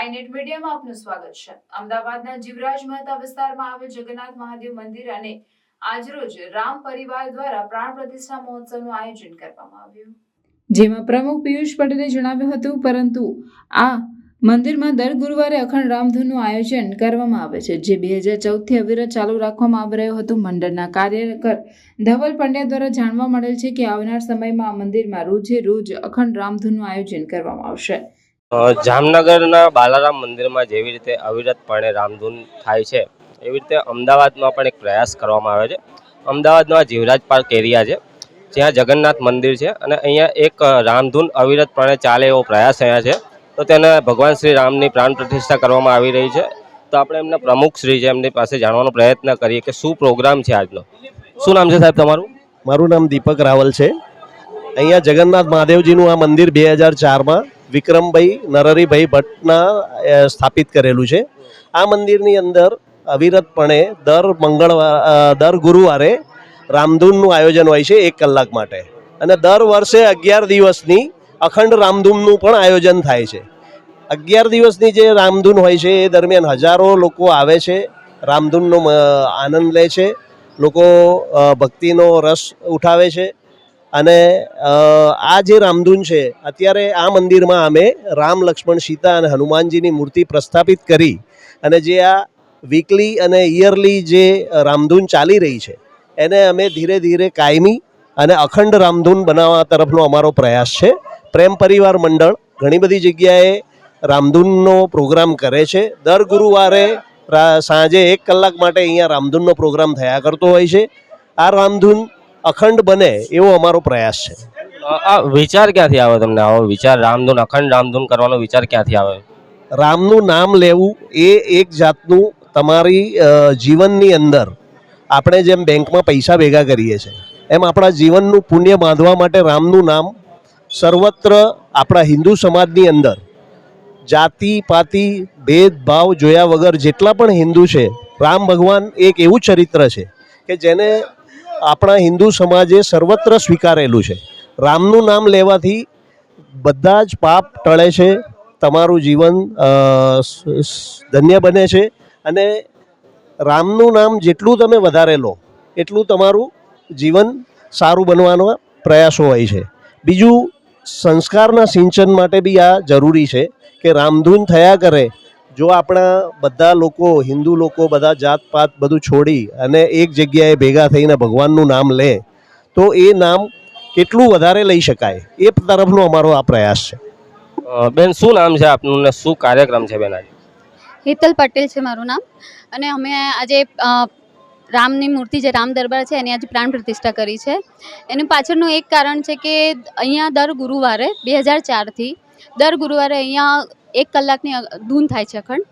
Skynet મીડિયામાં આપનું સ્વાગત છે. અમદાવાદના જીવરાજ મહેતા વિસ્તારમાં આવેલ જગન્નાથ મહાદેવ મંદિર અને આજરોજ રામ પરિવાર દ્વારા પ્રાણ પ્રતિષ્ઠા મહોત્સવનું આયોજન કરવામાં આવ્યું. જેમાં પ્રમુખ પિયુષ પટેલે જણાવ્યું હતું, પરંતુ આ મંદિરમાં દર ગુરુવારે અખંડ રામધૂનનું આયોજન કરવામાં આવે છે. જે બે હજાર ચૌદથી અવિરત ચાલુ રાખવામાં આવી રહ્યું હતું. મંડળના કાર્યકર ધવલ પંડ્યા દ્વારા જાણવા મળેલ છે કે આવનાર સમયમાં આ મંદિરમાં રોજે રોજ અખંડ રામધૂનનું આયોજન કરવામાં આવશે. જામનગરના બાલારામ મંદિરમાં જેવી રીતે અવિરતપણે રામધૂન થાય છે, એવી રીતે અમદાવાદમાં પણ એક પ્રયાસ કરવામાં આવે છે. અમદાવાદમાં જીવરાજ પાર્ક એરિયા છે, જ્યાં જગન્નાથ મંદિર છે અને અહીંયા એક રામધૂન અવિરતપણે ચાલે એવો પ્રયાસ અહીંયા છે. તો તેને ભગવાન શ્રી રામની પ્રાણ પ્રતિષ્ઠા કરવામાં આવી રહી છે. તો આપણે એમના પ્રમુખ શ્રી છે, એમની પાસે જાણવાનો પ્રયત્ન કરીએ કે શું પ્રોગ્રામ છે આજનો? શું નામ છે સાહેબ તમારું? મારું નામ દીપક રાવલ છે. અહીંયા જગન્નાથ મહાદેવજીનું આ મંદિર બે હજાર ચારમાં વિક્રમભાઈ નરહરીભાઈ ભટ્ટના સ્થાપિત કરેલું છે. આ મંદિરની અંદર અવિરતપણે દર મંગળવાર દર ગુરુવારે રામધૂનનું આયોજન હોય છે એક કલાક માટે. અને દર વર્ષે અગિયાર દિવસની અખંડ રામધૂનનું પણ આયોજન થાય છે. અગિયાર દિવસની જે રામધૂન હોય છે એ દરમિયાન હજારો લોકો આવે છે, રામધૂનનો આનંદ લે છે, લોકો ભક્તિનો રસ ઉઠાવે છે અને આ જે રામધૂન છે, અત્યારે આ મંદિરમાં અમે રામ, લક્ષ્મણ, સીતા અને હનુમાનજીની મૂર્તિ પ્રસ્થાપિત કરી અને જે આ વીકલી અને યરલી જે રામધૂન ચાલી રહી છે, એને અમે ધીરે ધીરે કાયમી અને અખંડ રામધૂન બનાવવા તરફનો અમારો પ્રયાસ છે. પ્રેમ પરિવાર મંડળ ઘણી બધી જગ્યાએ રામધૂનનો પ્રોગ્રામ કરે છે. દર ગુરુવારે સાંજે એક કલાક માટે અહીંયા રામધૂનનો પ્રોગ્રામ થયા કરતો હોય છે. આ રામધૂન અખંડ બને એવો અમારો પ્રયાસ છે. આ વિચાર ક્યાંથી આવે તમને આવો વિચાર? રામધૂન અખંડ રામધૂન કરવાનો વિચાર ક્યાંથી આવે? રામનું નામ લેવું એ એક જાતનું તમારી જીવનની અંદર આપણે જેમ બેંકમાં પૈસા ભેગા કરીએ છીએ એમ આપણા જીવનનું પુણ્ય બાંધવા માટે રામનું નામ સર્વત્ર આપણા હિન્દુ સમાજની અંદર જાતિ પાતિ ભેદભાવ જોયા વગર જેટલા પણ હિન્દુ છે રામ ભગવાન એક એવું ચરિત્ર છે કે જેને આપણા હિન્દુ સમાજે સર્વત્ર સ્વીકારેલું છે. રામનું નામ લેવાથી બધા જ પાપ ટળે છે, તમારું જીવન ધન્ય બને છે અને રામનું નામ જેટલું તમે વધારે લો, એટલું તમારું જીવન સારું બનવાનો પ્રયાસો હોય છે. બીજું, સંસ્કારના સિંચન માટે બી આ જરૂરી છે કે રામધૂન થયા કરે જો આપણા બધા લોકો હિન્દુ લોકો બધા જાત પાત બધું છોડી અને એક જગ્યાએ ભેગા થઈને ભગવાનનું નામ લે તો એ નામ કેટલું વધારે લઈ શકાય? એ તરફનો અમારો આ પ્રયાસ છે. બેન શું નામ છે આપનું ને શું કાર્યક્રમ છે બેન આજે? હિતલ પટેલ છે મારું નામ. અને અમે આજે રામની મૂર્તિ જે રામ દરબાર છે એની આજે પ્રાણ પ્રતિષ્ઠા કરી છે. એનું પાછળનું એક કારણ છે કે અહીંયા દર ગુરુવારે બે હજાર ચારથી દર ગુરુવારે અહીંયા એક કલાકની ધૂન થાય છે અખંડ.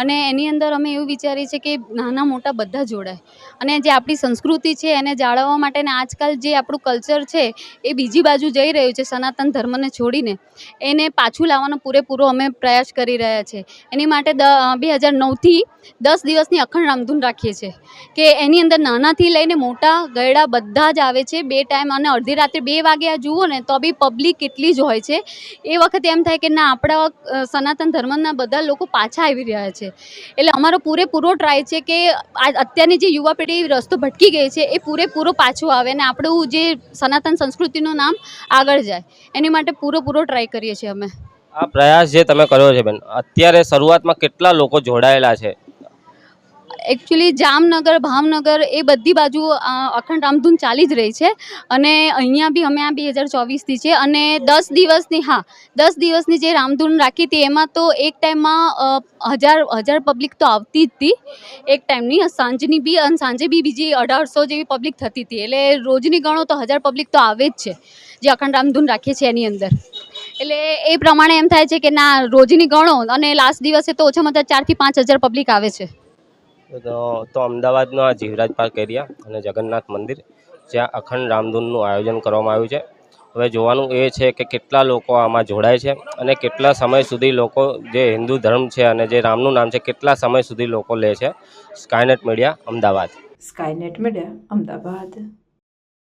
અને એની અંદર અમે એવું વિચારીએ છીએ કે નાના મોટા બધા જોડાય. અને જે આપણી સંસ્કૃતિ છે એને જાળવવા માટે ને આજકાલ જે આપણું કલ્ચર છે એ બીજી બાજુ જઈ રહ્યું છે સનાતન ધર્મને છોડીને, એને પાછું લાવવાનો પૂરેપૂરો અમે પ્રયાસ કરી રહ્યા છે. એની માટે દ બે હજાર નવથી દસ દિવસની અખંડ રામધૂન રાખીએ છીએ કે એની અંદર નાનાથી લઈને મોટા ગયડા બધા જ આવે છે. બે ટાઈમ અને અડધી રાત્રે બે વાગે આ જુઓ ને તો બી પબ્લિક કેટલી જ હોય છે. એ વખતે એમ થાય કે ના, આપણા સનાતન ધર્મના બધા લોકો પાછા આવી રહ્યા છે. એટલે અમારો પૂરેપૂરો ટ્રાય છે કે અત્યારની જે યુવા પેઢી રસ્તો ભટકી ગઈ છે, એ પૂરેપૂરો પાછો આવે અને આપણું જે સનાતન સંસ્કૃતિનું નામ આગળ જાય. એની માટે પૂરેપૂરો ટ્રાય કરીએ છીએ અમે. આ પ્રયાસ જે તમે કર્યો છે બેન, અત્યારે શરૂઆતમાં કેટલા લોકો જોડાયેલા છે? એકચ્યુઅલી જામનગર, ભાવનગર એ બધી બાજુ અખંડ રામધૂન ચાલી જ રહી છે. અને અહીંયા બી અમે આ બે હજાર ચોવીસથી છે અને દસ દિવસની, હા, દસ દિવસની જે રામધૂન રાખી હતી, એમાં તો એક ટાઈમમાં હજાર હજાર પબ્લિક તો આવતી જ હતી. એક ટાઈમની સાંજની બી, અને સાંજે બી બીજી અઢારસો જેવી પબ્લિક થતી હતી. એટલે રોજની ગણો તો હજાર પબ્લિક તો આવે જ છે, જે અખંડ રામધૂન રાખીએ છીએ એની અંદર. એટલે એ પ્રમાણે એમ થાય છે કે ના, રોજની ગણો અને લાસ્ટ દિવસે તો ઓછામાં ઓછા ચારથી પાંચ હજાર પબ્લિક આવે છે. તો તો અમદાવાદનો આ જીવરાજ પાર્ક એરિયા અને જગન્નાથ મંદિર, જ્યાં અખંડ રામધૂનનું આયોજન કરવામાં આવ્યું છે. હવે જોવાનું એ છે કે કેટલા લોકો આમાં જોડાય છે અને કેટલા સમય સુધી લોકો જે હિન્દુ ધર્મ છે અને જે રામનું નામ છે, કેટલા સમય સુધી લોકો લે છે? Skynet media, Ahmedabad. Skynet media, Ahmedabad.